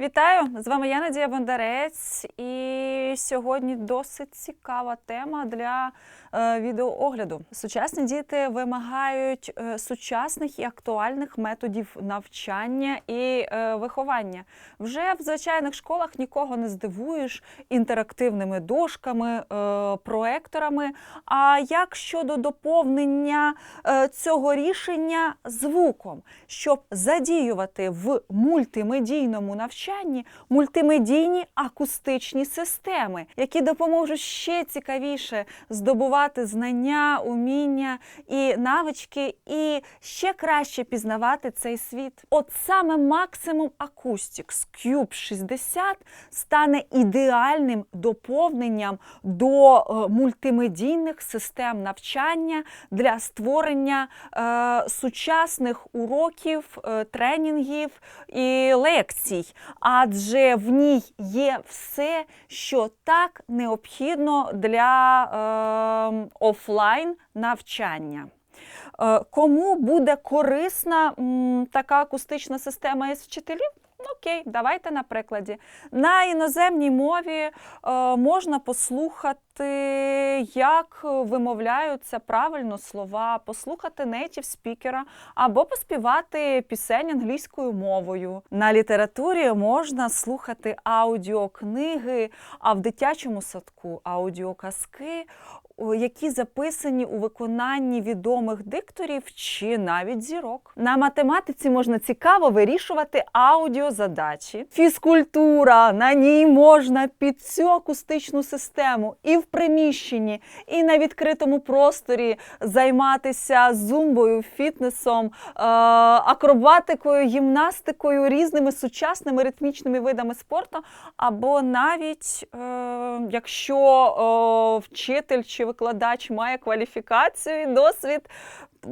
Вітаю! З вами я Надія Бондарець, і сьогодні досить цікава тема для е, відеоогляду. Сучасні діти вимагають е, сучасних і актуальних методів навчання і е, виховання. Вже в звичайних школах нікого не здивуєш інтерактивними дошками, е, проекторами. А як щодо доповнення е, цього рішення звуком, щоб задіювати в мультимедійному навчанні мультимедійні акустичні системи, які допоможуть ще цікавіше здобувати знання, уміння і навички, і ще краще пізнавати цей світ. От саме максимум Acoustics Cube 60 стане ідеальним доповненням до е, мультимедійних систем навчання для створення е, сучасних уроків, е, тренінгів і лекцій, адже в ній є все, що так необхідно для е, офлайн навчання. Е, Кому буде корисна така акустична система із вчителів? Ну, Окей, давайте на прикладі. На іноземній мові е, можна послухати, як вимовляються правильно слова, послухати нейтів спікера або поспівати пісень англійською мовою. На літературі можна слухати аудіокниги, а в дитячому садку аудіоказки, які записані у виконанні відомих дикторів чи навіть зірок. На математиці можна цікаво вирішувати аудіозадачі. Фізкультура на ній можна під цю акустичну систему і в приміщенні, і на відкритому просторі займатися зумбою, фітнесом, е, акробатикою, гімнастикою, різними сучасними ритмічними видами спорту, або навіть е, якщо е, вчитель чи викладач має кваліфікацію і досвід,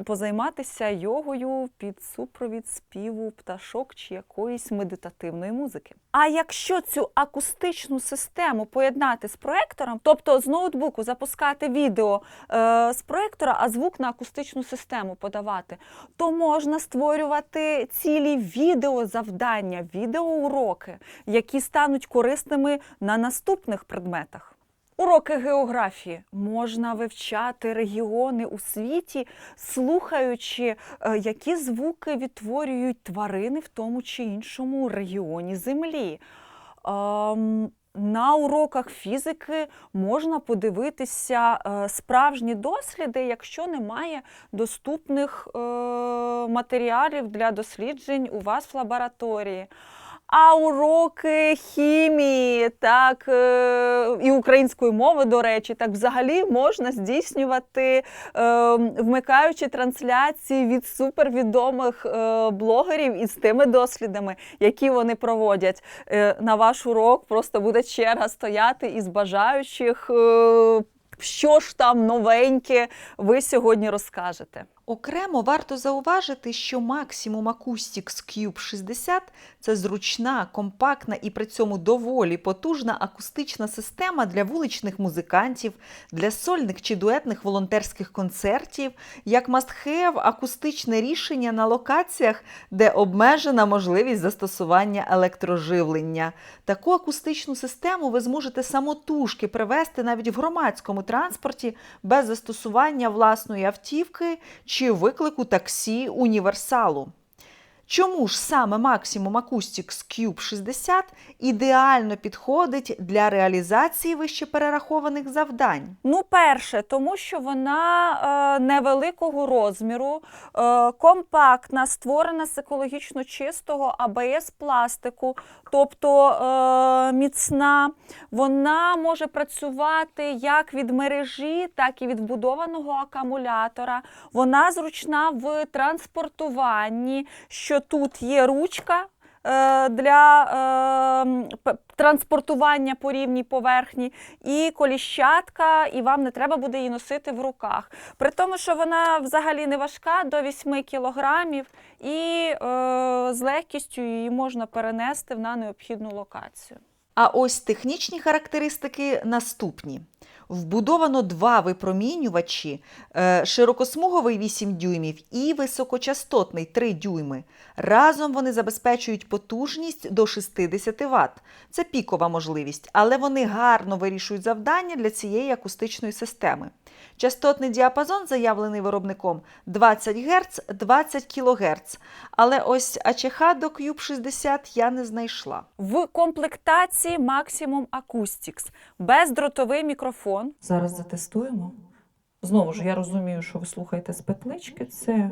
позайматися йогою під супровід співу пташок чи якоїсь медитативної музики. А якщо цю акустичну систему поєднати з проектором, тобто з ноутбуку запускати відео е, з проектора, а звук на акустичну систему подавати, то можна створювати цілі відеозавдання, відеоуроки, які стануть корисними на наступних предметах. Уроки географії можна вивчати регіони у світі, слухаючи, е, які звуки відтворюють тварини в тому чи іншому регіоні Землі. Ем, На уроках фізики можна подивитися е, справжні досліди, якщо немає доступних е, матеріалів для досліджень у вас в лабораторії. А уроки хімії, так е, і української мови, до речі, так взагалі можна здійснювати, е, вмикаючи трансляції від супервідомих е, блогерів із тими дослідами, які вони проводять. На ваш урок просто буде черга стояти із бажаючих. Що ж там новеньке ви сьогодні розкажете? Окремо варто зауважити, що Maximum Acoustics Cube 60 це зручна, компактна і при цьому доволі потужна акустична система для вуличних музикантів, для сольних чи дуетних волонтерських концертів, як must-have акустичне рішення на локаціях, де обмежена можливість застосування електроживлення. Таку акустичну систему ви зможете самотужки привести навіть в громадському транспорті без застосування власної автівки чи виклику таксі універсалу. Чому ж саме Maximum Acoustics Cube 60 ідеально підходить для реалізації вище перерахованих завдань? Ну, перше, тому що вона е, невеликого розміру, е, компактна, створена з екологічно чистого АБС пластику, тобто е, міцна. Вона може працювати як від мережі, так і від вбудованого акумулятора. Вона зручна в транспортуванні, що тут є ручка е, для е, транспортування по рівній поверхні, і коліщатка, і вам не треба буде її носити в руках. При тому, що вона взагалі не важка до 8 кілограмів, і е, з легкістю її можна перенести на необхідну локацію. А ось технічні характеристики наступні. Вбудовано два випромінювачі, е, широкосмуговий 8 дюймів і високочастотний 3 дюйми. Разом вони забезпечують потужність до 60 Вт. Це пікова можливість, але вони гарно вирішують завдання для цієї акустичної системи. Частотний діапазон, заявлений виробником 20 Гц, 20 кГц. Але ось АЧХ до Cube 60 я не знайшла. В комплектації Maximum Acoustics бездротовий мікрофон. Зараз затестуємо. Знову ж я розумію, що ви слухаєте з петлички. Це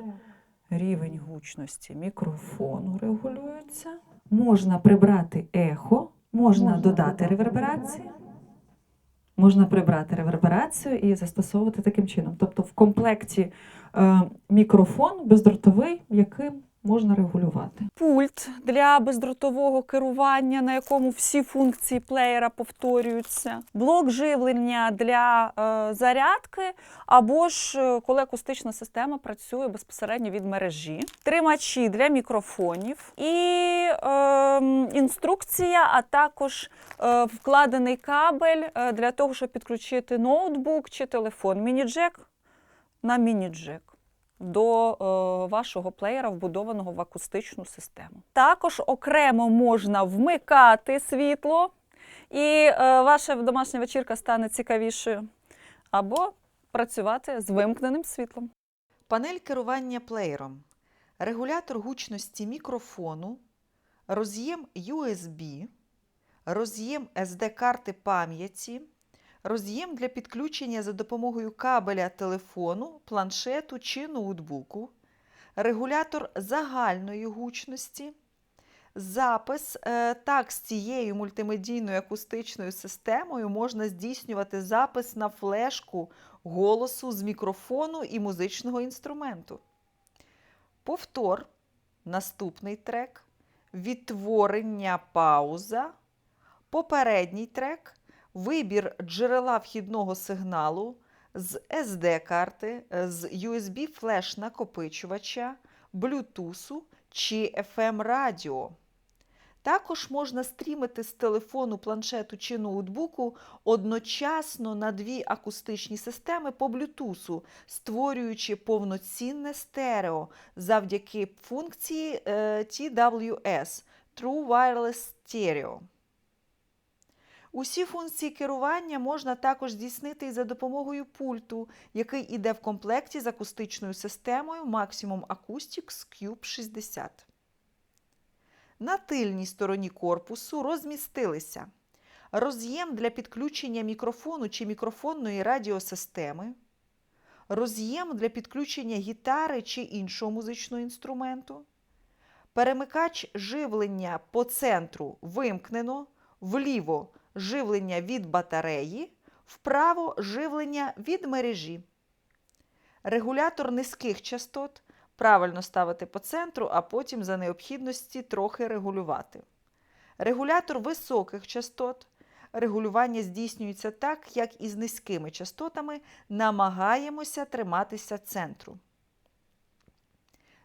рівень гучності мікрофону регулюється. Можна прибрати ехо, можна, додати реверберацію. Можна прибрати реверберацію і застосовувати таким чином. Тобто в комплекті е, мікрофон бездротовий, яким можна регулювати. Пульт для бездротового керування, на якому всі функції плеєра повторюються. Блок живлення для е, зарядки, або ж е, коли акустична система працює безпосередньо від мережі. Тримачі для мікрофонів і е, інструкція, а також е, вкладений кабель е, для того, щоб підключити ноутбук чи телефон. Міні-джек на міні-джек до е, вашого плеєра, вбудованого в акустичну систему. Також окремо можна вмикати світло, і е, ваша домашня вечірка стане цікавішою, або працювати з вимкненим світлом. Панель керування плеєром, регулятор гучності мікрофону, роз'єм USB, роз'єм SD-карти пам'яті, роз'єм для підключення за допомогою кабеля телефону, планшету чи ноутбуку, регулятор загальної гучності, запис. Е, Так, з цією мультимедійною акустичною системою можна здійснювати запис на флешку голосу з мікрофону і музичного інструменту. Повтор, наступний трек, відтворення пауза, попередній трек, вибір джерела вхідного сигналу з SD-карти, з USB флеш-накопичувача, Bluetooth чи FM радіо. Також можна стрімити з телефону, планшету чи ноутбуку одночасно на дві акустичні системи по Bluetooth, створюючи повноцінне стерео завдяки функції е, TWS True Wireless Stereo. Усі функції керування можна також здійснити і за допомогою пульту, який іде в комплекті з акустичною системою Maximum Acoustics Cube 60. На тильній стороні корпусу розмістилися роз'єм для підключення мікрофону чи мікрофонної радіосистеми, роз'єм для підключення гітари чи іншого музичного інструменту, перемикач живлення по центру вимкнено, вліво живлення від батареї, вправо живлення від мережі. Регулятор низьких частот правильно ставити по центру, а потім за необхідності трохи регулювати. Регулятор високих частот. Регулювання здійснюється так, як і з низькими частотами. Намагаємося триматися центру.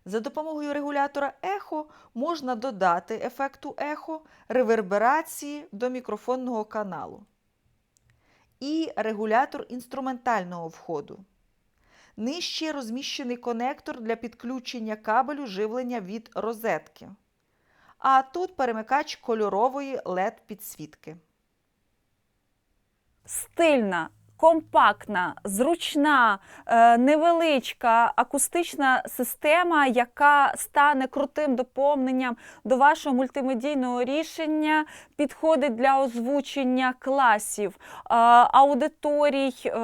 За допомогою регулятора ехо можна додати ефекту ехо реверберації до мікрофонного каналу. І регулятор інструментального входу. Нижче розміщений конектор для підключення кабелю живлення від розетки. А тут перемикач кольорової LED-підсвітки. Стильна, компактна, зручна, е, невеличка акустична система, яка стане крутим доповненням до вашого мультимедійного рішення, підходить для озвучення класів, е, аудиторій, е,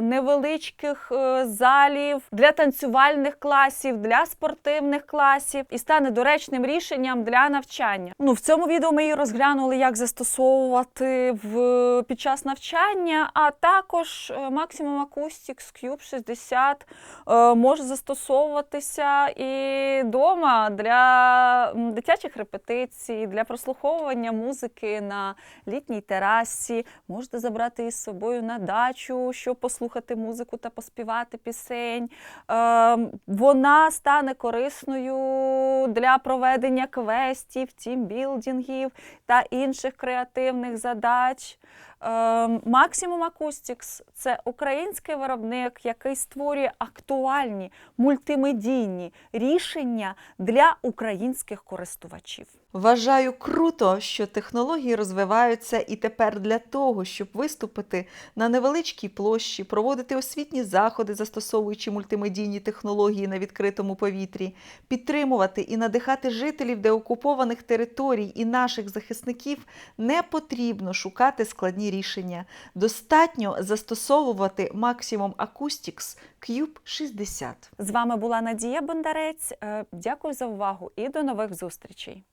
невеличких залів, для танцювальних класів, для спортивних класів і стане доречним рішенням для навчання. Ну, в цьому відео ми і розглянули, як застосовувати в, під час навчання, а також також е, Maximum Acoustics Cube 60 е, може застосовуватися і вдома для дитячих репетицій, для прослуховування музики на літній терасі. Можете забрати із собою на дачу, щоб послухати музику та поспівати пісень. Е, Вона стане корисною для проведення квестів, тімбілдингів та інших креативних задач. Ем, Акустікс Acoustics – це український виробник, який створює актуальні мультимедійні рішення для українських користувачів. Вважаю круто, що технології розвиваються і тепер для того, щоб виступити на невеличкій площі, проводити освітні заходи, застосовуючи мультимедійні технології на відкритому повітрі, підтримувати і надихати жителів деокупованих територій і наших захисників, не потрібно шукати складні рішення. Достатньо застосовувати Maximum Acoustics Cube 60. З вами була Надія Бондарець. Е, Дякую за увагу і до нових зустрічей.